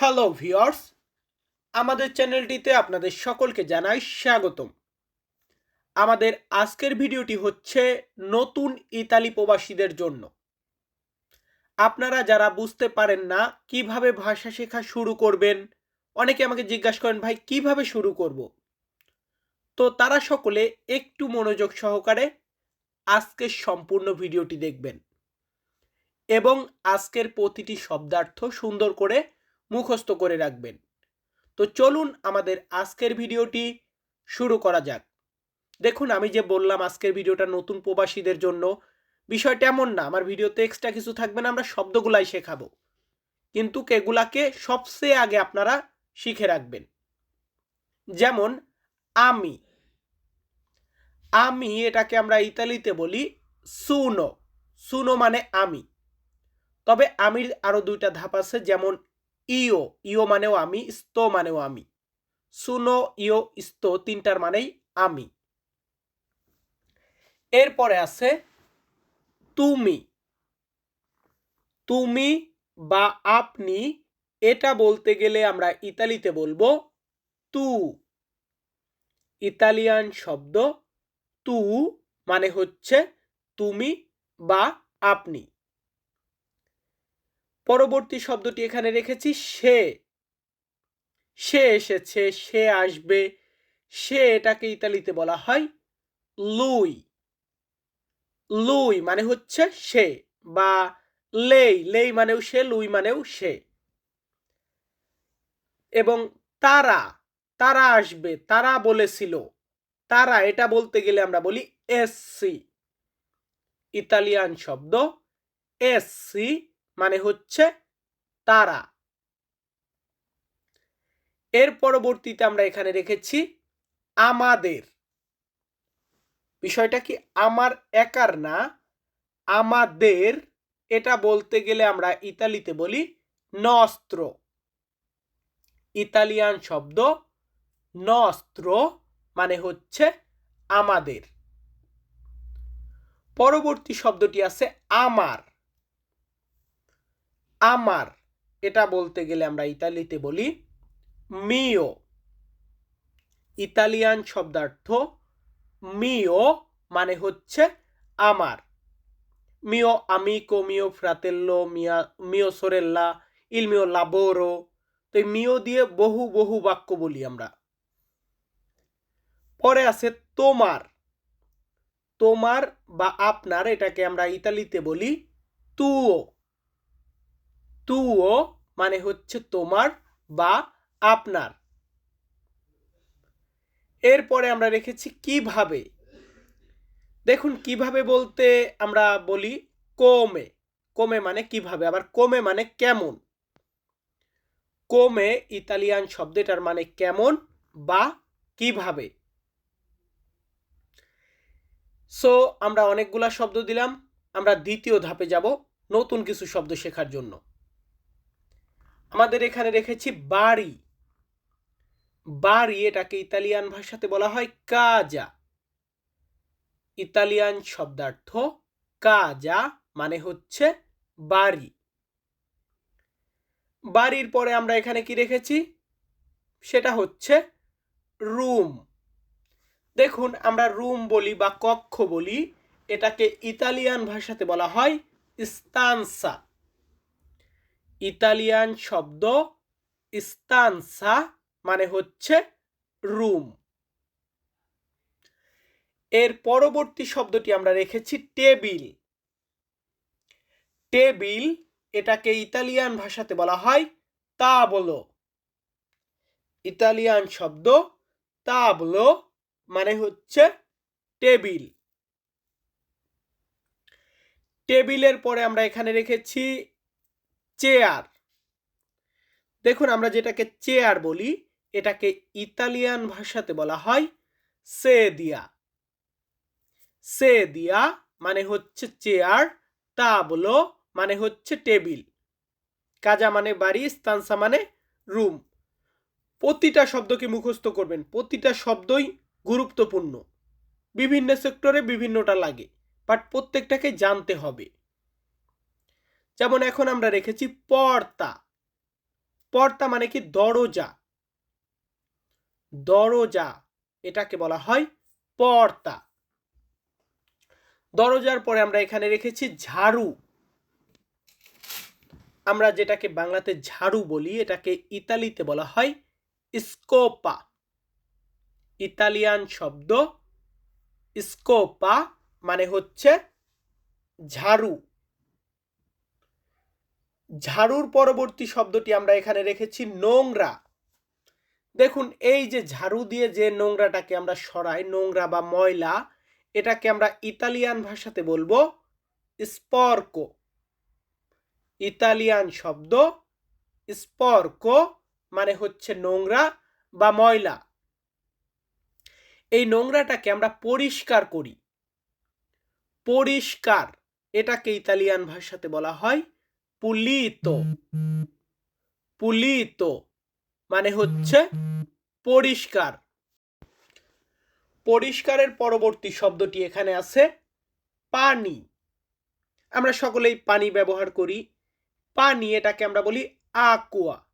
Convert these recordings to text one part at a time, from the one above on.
Hello viewers আমাদের চ্যানেলটিতে আপনাদের সকলকে জানাই স্বাগতম। আমাদের আজকের ভিডিওটি হচ্ছে নতুন ইতালি প্রবাসীদের জন্য। আপনারা যারা বুঝতে পারেন না কীভাবে ভাষা শেখা শুরু করবেন, অনেকে আমাকে জিজ্ঞাসা করেন, ভাই, কীভাবে শুরু করব? তো তারা সকলে একটু মনোযোগ সহকারে আজকের সম্পূর্ণ ভিডিওটি দেখবেন। এবং আজকের প্রতিটি শব্দার্থ সুন্দর করে মুখস্থ করে রাখবেন। তো চলুন আমাদের আজকের ভিডিওটি শুরু করা যাক। দেখুন, আমি যে বললাম আজকের ভিডিওটা নতুন প্রবাসীদের জন্য, বিষয়টা এমন না, আমার ভিডিওতে এক্সট্রা কিছু থাকবে না, আমরা শব্দগুলাই শেখাবো। কিন্তু এগুলাকে সবচেয়ে আগে আপনারা শিখে রাখবেন। যেমন, আমি। আমি এটাকে আমরা ইতালিতে বলি সুনো। সুনো মানে আমি। তবে আমির আরও দুইটা ধাপ আছে, যেমন ইও ইও মানেও আমি, স্তো মানেও আমি। সুনো, ইও, স্তো তিনটার মানেই আমি। এরপরে আছে তুমি। তুমি বা আপনি, এটা বলতে গেলে আমরা ইতালিতে বলব তু। ইতালিয়ান শব্দ তু মানে হচ্ছে তুমি বা আপনি। পরবর্তী শব্দটি এখানে রেখেছি, সে। সে এসেছে, সে আসবে। সে এটাকে ইতালিতে বলা হয়, লুই। লুই মানে হচ্ছে সে বা লেই। লেই মানেও সে, লুই মানেও সে। এবং তারা। তারা আসবে। তারা বলেছিল। তারা। এটা বলতে গেলে আমরা বলি, এসসি। ইতালিয়ান শব্দ, এসসি। মানে হচ্ছে তারা। এর পরবর্তীতে আমরা এখানে রেখেছি আমাদের। বিষয়টা কি? আমার একার না, আমাদের, এটা বলতে গেলে আমরা ইতালিতে বলি নস্ত্র ইতালিয়ান শব্দ নস্ত্র মানে হচ্ছে আমাদের। পরবর্তী শব্দটি আছে আমার। আমার, এটা বলতে গেলে আমরা ইতালিতে বলি মিও ইতালিয়ান শব্দার্থ মিও মানে হচ্ছে আমার। মিও আমিকো মিও ফ্রাতেল্লো মিয়া মিও সোরেল্লা ইল মিও লাবোরো তো এই মিও দিয়ে বহু বহু বাক্য বলি আমরা। পরে আছে তোমার। তোমার বা আপনার, এটাকে আমরা ইতালিতে বলি তুও। তুও মানে হচ্ছে তোমার বা আপনার। এরপরে আমরা রেখেছি কীভাবে। দেখুন, কীভাবে বলতে আমরা বলি কোমে। কোমে মানে কীভাবে? আবার কোমে মানে কেমন? কোমে ইতালিয়ান শব্দটার মানে কেমন বা কীভাবে? সো আমরা অনেকগুলা শব্দ দিলাম। আমরা দ্বিতীয় ধাপে যাব নতুন কিছু শব্দ শেখার জন্য। আমাদের এখানে রেখেছি বাড়ি। বাড়ি এটাকে ইতালিয়ান ভাষাতে বলা হয় কাজা ইতালিয়ান শব্দার্থ কাজা মানে হচ্ছে বাড়ি। বাড়ির পরে আমরা এখানে কি রেখেছি? সেটা হচ্ছে রুম দেখুন, আমরা রুম বলি বা কক্ষ বলি, এটাকে ইতালিয়ান ভাষাতে বলা হয় স্তানসা ইতালিয়ান শব্দ স্তানসা মানে হচ্ছে রুম। এর পরবর্তী শব্দটি আমরা রেখেছি টেবিল। টেবিল এটাকে ইতালিয়ান ভাষাতে বলা হয় তা বলো ইতালিয়ান শব্দ তা বলো মানে হচ্ছে টেবিল। টেবিলের পরে আমরা এখানে রেখেছি চেয়ার। দেখুন, আমরা যেটাকে চেয়ার বলি, এটাকে ইতালিয়ান ভাষাতে বলা হয় সে দিয়া সে দিয়া মানে হচ্ছে চেয়ার, তাবলো মানে হচ্ছে টেবিল। কাজা মানে বাড়ি, স্তানসা মানে রুম। প্রতিটা শব্দকে মুখস্থ করবেন, প্রতিটা শব্দই গুরুত্বপূর্ণ। বিভিন্ন সেক্টরে বিভিন্নটা লাগে বাট প্রত্যেকটাকে জানতে হবে। যেমন এখন আমরা রেখেছি পর্তা। পর্তা মানে কি? দরজা। দরজা, এটাকে বলা হয় পর্তা। দরজার পরে আমরা এখানে রেখেছি ঝাড়ু। আমরা যেটাকে বাংলাতে ঝাড়ু বলি, এটাকে ইতালিতে বলা হয় স্কোপা। ইতালিয়ান শব্দ স্কোপা মানে হচ্ছে ঝাড়ু। ঝাড়ুর পরবর্তী শব্দটি আমরা এখানে রেখেছি নোংরা। দেখুন, এই যে ঝাড়ু দিয়ে যে নোংরাটাকে আমরা সরাই, নোংরা বা ময়লা, এটাকে আমরা ইতালিয়ান ভাষাতে বলব স্পর্ক। ইতালিয়ান শব্দ স্পর্ক মানে হচ্ছে নোংরা বা ময়লা। এই নোংরাটাকে আমরা পরিষ্কার করি। পরিষ্কার, এটাকে ইতালিয়ান ভাষাতে বলা হয় পুলিতো। পুলিতো মানে হচ্ছে পরিষ্কার। পরিষ্কারের পরবর্তী শব্দটি এখানে আছে পানি। আমরা সকলেই পানি ব্যবহার করি। পানি এটাকে আমরা বলি আকুয়া।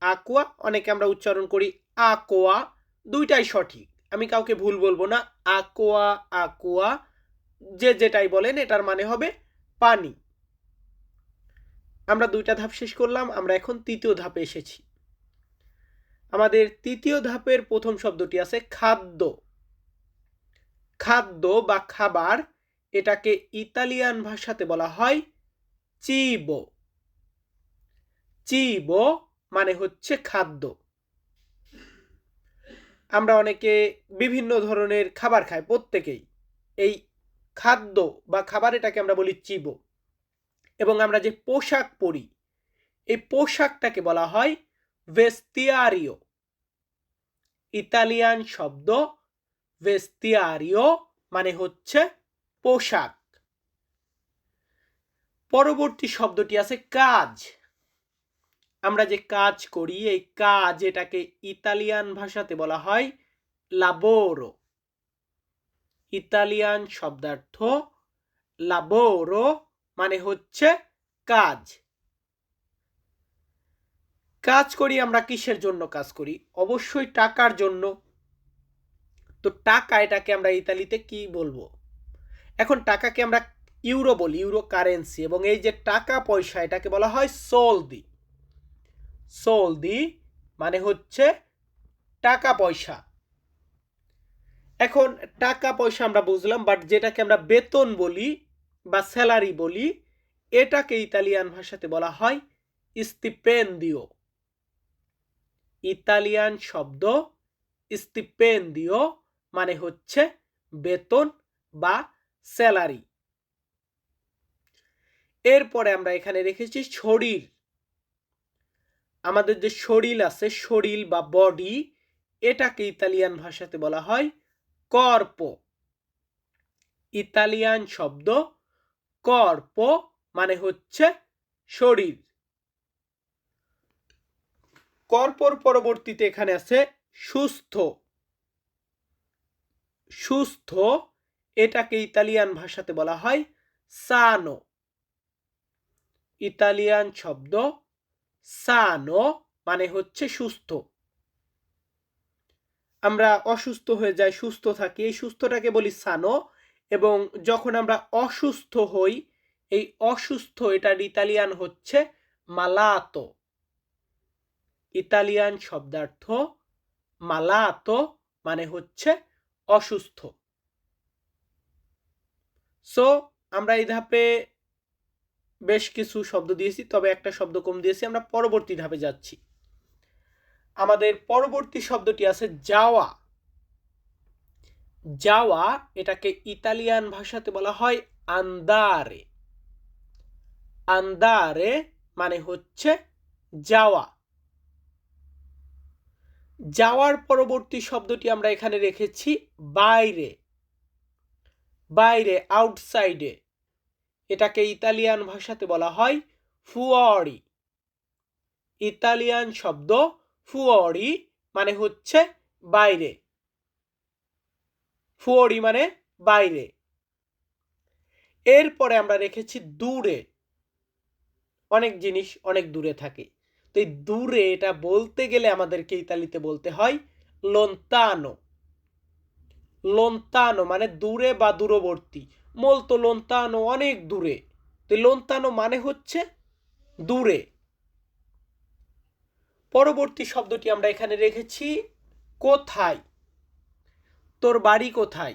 আকুয়া অনেকে আমরা উচ্চারণ করি আকোয়া। দুইটাই সঠিক। আমি কাউকে ভুল বলব না। আকোয়া, আকুয়া, যে যেটাই বলেন এটার মানে হবে পানি। আমরা দুইটা ধাপ শেষ করলাম, আমরা এখন তৃতীয় ধাপে এসেছি। আমাদের তৃতীয় ধাপের প্রথম শব্দটি আছে খাদ্য। খাদ্য বা খাবার এটাকে ইতালিয়ান ভাষাতে বলা হয় চিবো। চিবো মানে হচ্ছে খাদ্য। আমরা অনেকে বিভিন্ন ধরনের খাবার খাই, প্রত্যেকেই। এই খাদ্য বা খাবার এটাকে আমরা বলি চিবো। এবং আমরা যে পোশাক পরি, এই পোশাকটাকে বলা হয় ভেস্তিয়ারিও ইতালিয়ান শব্দ ভেস্তিয়ারিও মানে হচ্ছে পোশাক। পরবর্তী শব্দটি আছে কাজ। আমরা যে কাজ করি, এই কাজ এটাকে ইতালিয়ান ভাষাতে বলা হয় লাবোরো ইতালিয়ান শব্দার্থ লাবোরো মানে হচ্ছে কাজ। কাজ করি আমরা কিসের জন্য কাজ করি? অবশ্যই টাকার জন্য। তো টাকা এটাকে আমরা ইতালিতে কি বলব? এখন টাকাকে আমরা ইউরো বলি, ইউরো কারেন্সি, এবং এই যে টাকা পয়সা এটাকে বলা হয় সোলদি। সোলদি মানে হচ্ছে টাকা পয়সা। এখন টাকা পয়সা আমরা বুঝলাম বাট যেটাকে আমরা বেতন বলি বা স্যালারি বলি, এটাকে ইতালিয়ান ভাষাতে বলা হয় স্টিপেন্দিও। ইতালিয়ান শব্দ স্টিপেন্দিও মানে হচ্ছে বেতন বা স্যালারি। এরপরে আমরা এখানে রেখেছি শরীর। আমাদের যে শরীর আছে, শরীর বা বডি এটাকে ইতালিয়ান ভাষাতে বলা হয় কর্প। ইতালিয়ান শব্দ কর্প মানে হচ্ছে শরীর। কর্পর পরবর্তীতে এখানে আছে সুস্থ। সুস্থ এটাকে ইতালিয়ান ভাষাতে বলা হয় সানো। ইতালিয়ান শব্দ সানো মানে হচ্ছে সুস্থ। আমরা অসুস্থ হয়ে যাই, সুস্থ থাকি, এই সুস্থটাকে বলি সানো। এবং যখন আমরা অসুস্থ হই, এই অসুস্থ এটার ইতালিয়ান হচ্ছে মালাতো ইতালিয়ান শব্দার্থ মালাতো মানে হচ্ছে অসুস্থ। সো আমরা এই ধাপে বেশ কিছু শব্দ দিয়েছি, তবে একটা শব্দ কম দিয়েছি, আমরা পরবর্তী ধাপে যাচ্ছি। আমাদের পরবর্তী শব্দটি আছে যাওয়া। যাওয়া এটাকে ইতালিয়ান ভাষাতে বলা হয় আন্দারে। আন্দারে মানে হচ্ছে যাওয়া। যাওয়ার পরবর্তী শব্দটি আমরা এখানে রেখেছি বাইরে। বাইরে আউটসাইডে এটাকে ইতালিয়ান ভাষাতে বলা হয় ফুয়ারি। ইতালিয়ান শব্দ ফুয়ারি মানে হচ্ছে বাইরে। ফুয়ারি মানে বাইরে। এরপরে আমরা রেখেছি দূরে। অনেক জিনিস অনেক দূরে থাকে। তো এই দূরে এটা বলতে গেলে আমাদেরকে ইতালিতে বলতে হয় লোন্তানো লোন্তানো মানে দূরে বা দূরবর্তী। মোলতো লন্তানো অনেক দূরে। তো লোন্তানো মানে হচ্ছে দূরে। পরবর্তী শব্দটি আমরা এখানে রেখেছি কোথায়? তোর বাড়ি কোথায়?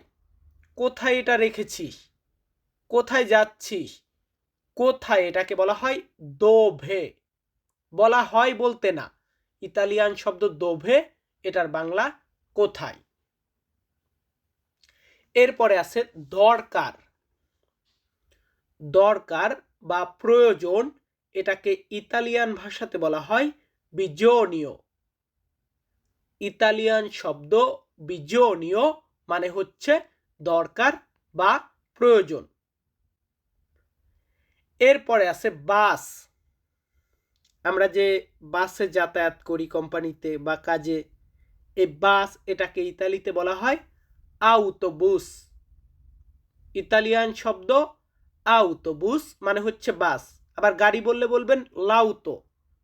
কোথায় এটা রেখেছিস? কোথায় যাচ্ছিস? কোথায় এটাকে বলা হয় দোভে। বলা হয় বলতে না। ইতালিয়ান শব্দ দোভে, এটার বাংলা কোথায়? এরপরে আছে দরকার। দরকার বা প্রয়োজন, এটাকে ইতালিয়ান ভাষাতে বলা হয় বিজনীয়। ইতালিয়ান শব্দ বিজনীয় মানে হচ্ছে দরকার বা প্রয়োজন। এরপরে আছে বাস। আমরা যে বাসে যাতায়াত করি কোম্পানিতে বা কাজে, এই বাস এটাকে ইতালিতে বলা হয় আউটোবুস ইতালিয়ান শব্দ আউটোবুস মানে হচ্ছে বাস। আবার গাড়ি বললে বলবেন লাউতো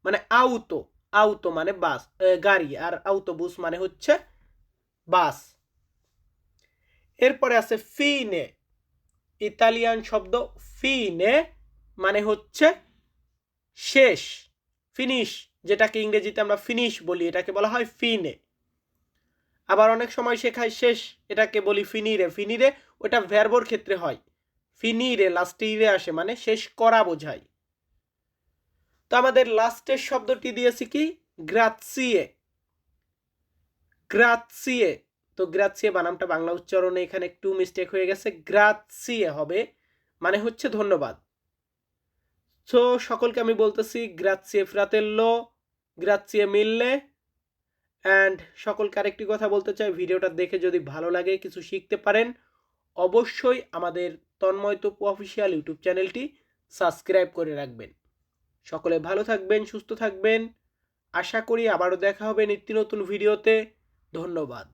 মানে আউতো আউতো মানে বাস গাড়ি। আর আউটোবুস মানে হচ্ছে বাস। এরপরে আছে ফিনে। ইতালিয়ান শব্দ ফিনে মানে হচ্ছে শেষ, ফিনিশ, যেটাকে ইংরেজিতে আমরা ফিনিশ বলি, এটাকে বলা হয় ফিনে। আবার অনেক সময় শেখায় শেষ, এটাকে বলি ফিনিরে। ফিনিরে ওটা ভ্যারবোর ক্ষেত্রে হয়। ফিনিরে লাস্টে ইরে আসে মানে শেষ করা বোঝায়। তো আমাদের লাস্টের শব্দটি দিয়েছি কি? গ্রাৎসিয়ে। গ্রাৎসিয়ে। তো গ্রাৎসিয়ে বানামটা বাংলা উচ্চারণে এখানে একটু মিস্টেক হয়ে গেছে। গ্রাৎসিয়ে হবে। মানে হচ্ছে ধন্যবাদ। সো সকলকে আমি বলতেছি গ্রাৎসিয়ে ফ্রাতেল্লো, গ্রাৎসিয়ে মিললে। অ্যান্ড সকলকে আরেকটি কথা বলতে চাই, ভিডিওটা দেখে যদি ভালো লাগে কিছু শিখতে পারেন, অবশ্যই আমাদের তন্ময় তপু অফিসিয়াল ইউটিউব চ্যানেলটি সাবস্ক্রাইব করে রাখবেন। সকলে ভালো থাকবেন, সুস্থ থাকবেন। আশা করি আবারও দেখা হবে নিত্য নতুন ভিডিওতে। ধন্যবাদ।